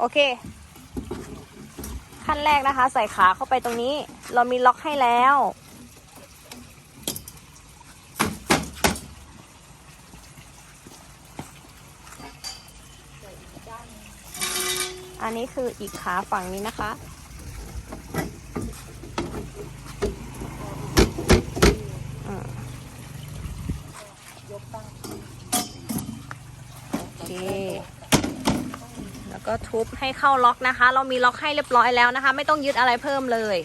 โอเค ขั้นแรกนะคะ ใส่ขาเข้าไปตรงนี้ เรามีล็อกให้แล้ว อันนี้คืออีกขาฝั่งนี้นะคะโอเค แล้วก็ทุบให้เข้าล็อกนะคะ เรามีล็อกให้เรียบร้อยแล้วนะคะ ไม่ต้องยึดอะไรเพิ่มเลย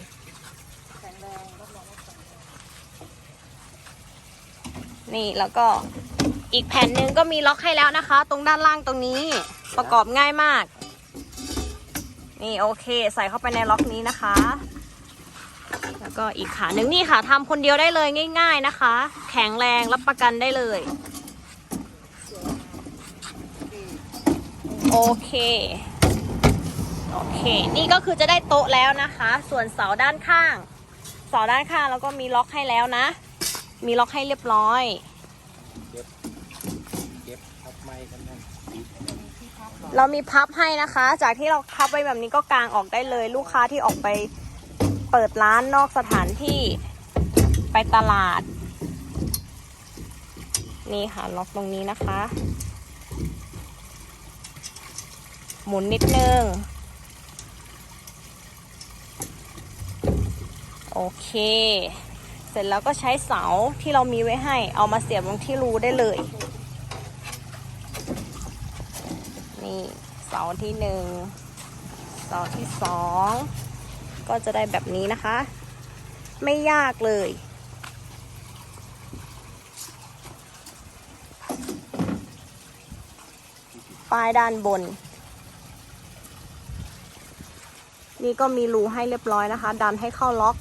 นี่แล้วก็อีกแผ่นหนึ่งก็มีล็อกให้แล้วนะคะ ตรงด้านล่างตรงนี้ประกอบง่ายมาก นี่โอเค ใส่เข้าไปในล็อกนี้นะคะ แล้วก็อีกขาหนึ่งนี่ค่ะทำคนเดียวได้เลยง่าย ๆนะคะ แข็งแรงรับประกันได้เลย โอเค โอเค นี่ก็คือจะได้โต๊ะแล้วนะคะ ส่วนเสาด้านข้าง เสาด้านข้างแล้วก็มีล็อกให้แล้วนะ มีล็อกให้เรียบร้อยเก็บทับไม้กันนั่นเรามีพับให้นะคะ จากที่เราพับไว้แบบนี้ก็กางออกได้เลย ลูกค้าที่ออกไปเปิดร้านนอกสถานที่ไปตลาด นี่ค่ะล็อกตรงนี้นะคะ หมุนนิดนึง โอเค เสร็จแล้วก็ใช้เสาที่เรามีไว้ให้ เอามาเสียบลงที่รูได้เลย นี่เสาที่หนึ่งเสาที่สองก็จะได้แบบนี้นะคะ ไม่ยากเลยป้ายด้านบน นี่ก็มีรูให้เรียบร้อยนะคะ ดันให้เข้าล็อก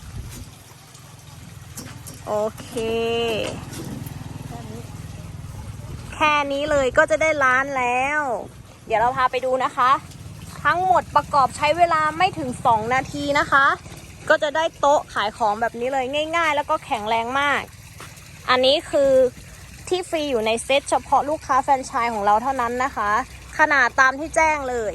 โอเค แค่นี้เลยก็จะได้ร้านแล้ว เดี๋ยวเราพาไปดูนะคะ ทั้งหมดประกอบใช้เวลาไม่ถึง 2 นาทีนะคะ ก็จะได้โต๊ะขายของแบบนี้เลยง่าย ๆ แล้วก็แข็งแรงมาก อันนี้คือที่ฟรีอยู่ในเซ็ตเฉพาะลูกค้าแฟรนไชส์ของเราเท่านั้นนะคะ ขนาดตามที่แจ้งเลย